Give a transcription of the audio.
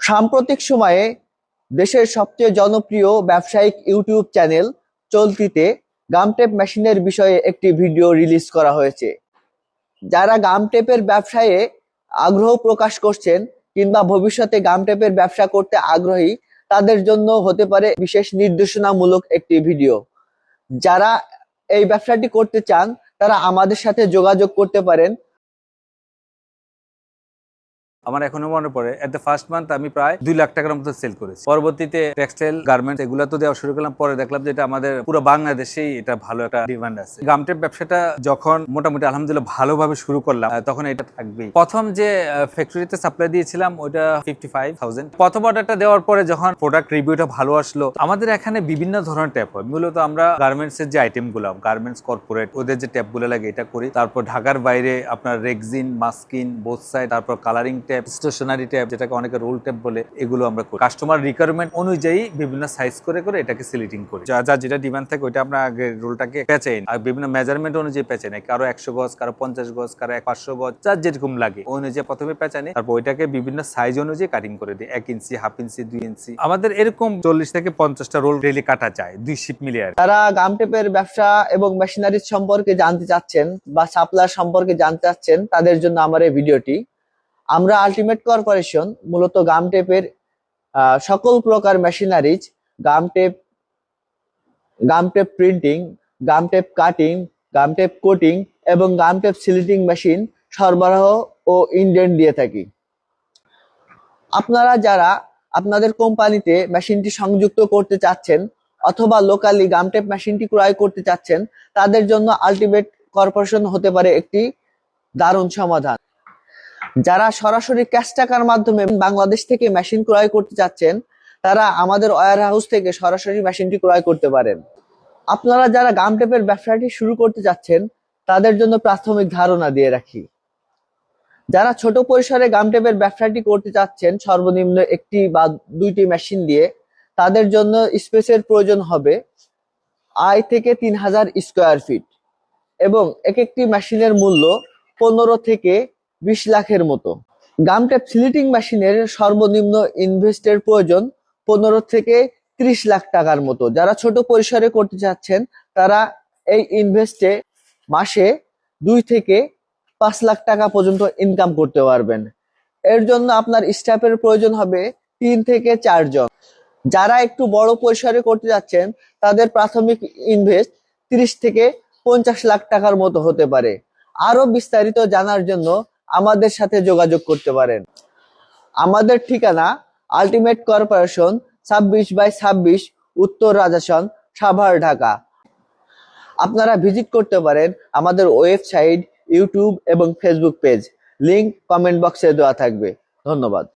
সাম্প্রতিক সময়ে দেশের সবচেয়ে জনপ্রিয় ব্যবসায়িক ইউটিউব চ্যানেল চলতিতে গামটেপ মেশিনের বিষয়ে একটি ভিডিও রিলিজ করা হয়েছে। যারা গামটেপের ব্যবসায়ে আগ্রহ প্রকাশ করছেন কিংবা ভবিষ্যতে গামটেপের ব্যবসা করতে আগ্রহী, তাদের জন্য হতে পারে বিশেষ নির্দেশনামূলক একটি ভিডিও। যারা এই ব্যবসাটি করতে চান, তারা আমাদের সাথে যোগাযোগ করতে পারেন আমার এখনও মনে পড়ে এট দ্য ফার্স্ট মান্থ আমি প্রায় দুই লাখ টাকার মতো সেল করেছি। পরবর্তীতে টেক্সটাইল গার্মেন্টস এগুলো তো দেওয়া শুরু করলাম, পরে দেখলাম যে এটা আমাদের পুরো বাংলাদেশেই এটা ভালো একটা ডিমান্ড আছে। গামটেপ ব্যবসাটা যখন মোটামুটি আলহামদুলিল্লাহ ভালোভাবে শুরু করলাম তখন এটা থাকবেই। প্রথম যে ফ্যাক্টরিতে সাপ্লাই দিয়েছিলাম, ওইটা ফিফটি ফাইভ থাউজেন্ড প্রথম অর্ডারটা দেওয়ার পরে যখন প্রোডাক্ট রিভিউটা ভালো আসলো, আমাদের এখানে বিভিন্ন ধরনের ট্যাপ হয়। মূলত আমরা গার্মেন্টস এর যে আইটেমগুলো গার্মেন্টস কর্পোরেট ওদের যে ট্যাপগুলো লাগে, এটা করি। তারপর ঢাকার বাইরে আপনার রেক্সিন মাস্কিন বোথ সাইড তারপর কালারিং ট্যাপ স্টেশনারি ট্যাপ যেটাকে অনেকে রোল ট্যাপ বলে, এগুলো আমরা করি। কাস্টমার রিকোয়ারমেন্ট অনুযায়ী বিভিন্ন সাইজ করে করে এটাকে সিলেক্টিং করি। যা যা যেটা ডিমান্ড থাকে, ওইটা আমরা আগে রোলটাকে পেঁচে নিই। আর বিভিন্ন মেজারমেন্ট অনুযায়ী পেঁচে নেই কারও একশো গজ, কারও পঞ্চাশ গজ, কারও এক পাঁচশো গজ যার যেরকম লাগে। ওই অনুযায়ী প্রথমে পেঁচা নেই তারপর ওইটাকে বিভিন্ন সাইজ অনুযায়ী কাটিং করে দিই। এক ইঞ্চি হাফ ইঞ্চি দুই ইঞ্চি আমাদের এরকম চল্লিশ থেকে পঞ্চাশটা রোল ডেলি কাটা যায়, দুই শিপ মিলিয়ে আর কি। যারা গামটেপের ব্যবসা এবং মেশিনারিজ সম্পর্কে জানতে চাচ্ছেন বা সাপ্লায়ার সম্পর্কে জানতে চাচ্ছেন, তাদের জন্য আমার এই ভিডিওটি আমরা আলটিমেট কর্পোরেশন মূলত গামটেপের আহ, সকল প্রকার machineries gum tape gum tape printing gum tape cutting gum tape coating এবং গামটেপ সিলিটিং মেশিন সরবরাহ ও ইন্ডেন্ট দিয়ে থাকি। আপনারা যারা আপনাদের কোম্পানিতে মেশিনটি সংযুক্ত করতে চাচ্ছেন অথবা লোকালি গামটেপ মেশিনটি ক্রয় করতে চাচ্ছেন তাদের জন্য আলটিমেট কর্পোরেশন হতে পারে একটি দারুণ সমাধান। যারা সরাসরি ক্যাশ টাকার মাধ্যমে বাংলাদেশ থেকে মেশিন ক্রয় করতে চাচ্ছেন, তারা আমাদের ওয়ার হাউস থেকে সরাসরি মেশিনটি ক্রয় করতে পারেন। আপনারা যারা গামটেপের ব্যবসাটি শুরু করতে চাচ্ছেন, তাদের জন্য প্রাথমিক ধারণা দিয়ে রাখি। যারা ছোট পরিসরে গামটেপের ব্যবসাটি করতে চাচ্ছেন, সর্বনিম্ন একটি বা দুইটি মেশিন দিয়ে, তাদের জন্য স্পেসের প্রয়োজন হবে আয় থেকে তিন হাজার স্কোয়ার ফিট এবং এক একটি মেশিনের মূল্য পনেরো থেকে বিশ লাখের মতো। গামটেপ সিলিটিং মেশিনের সর্বনিম্ন ইনভেস্টের প্রয়োজন পনেরো থেকে ত্রিশ লাখ টাকার মতো। যারা ছোট পরিসরে করতে চাচ্ছেন, তারা এই ইনভেস্টে মাসে দুই থেকে পাঁচ লাখ টাকা পর্যন্ত ইনকাম করতে পারবেন। এর জন্য আপনার স্টাফের প্রয়োজন হবে তিন থেকে চারজন যারা একটু বড় পরিসরে করতে যাচ্ছেন, তাদের প্রাথমিক ইনভেস্ট তিরিশ থেকে পঞ্চাশ লাখ টাকার মতো হতে পারে। আরও বিস্তারিত জানার জন্য আমাদের সাথে যোগাযোগ করতে পারেন। আমাদের ঠিকানা আলটিমেট কর্পোরেশন ছাব্বিশ বাই ছাব্বিশ উত্তর রাজাসন, সাভার, ঢাকা। আপনারা ভিজিট করতে পারেন আমাদের ওয়েবসাইট, ইউটিউব এবং ফেসবুক পেজ। লিংক কমেন্ট বক্সে দেওয়া থাকবে। ধন্যবাদ।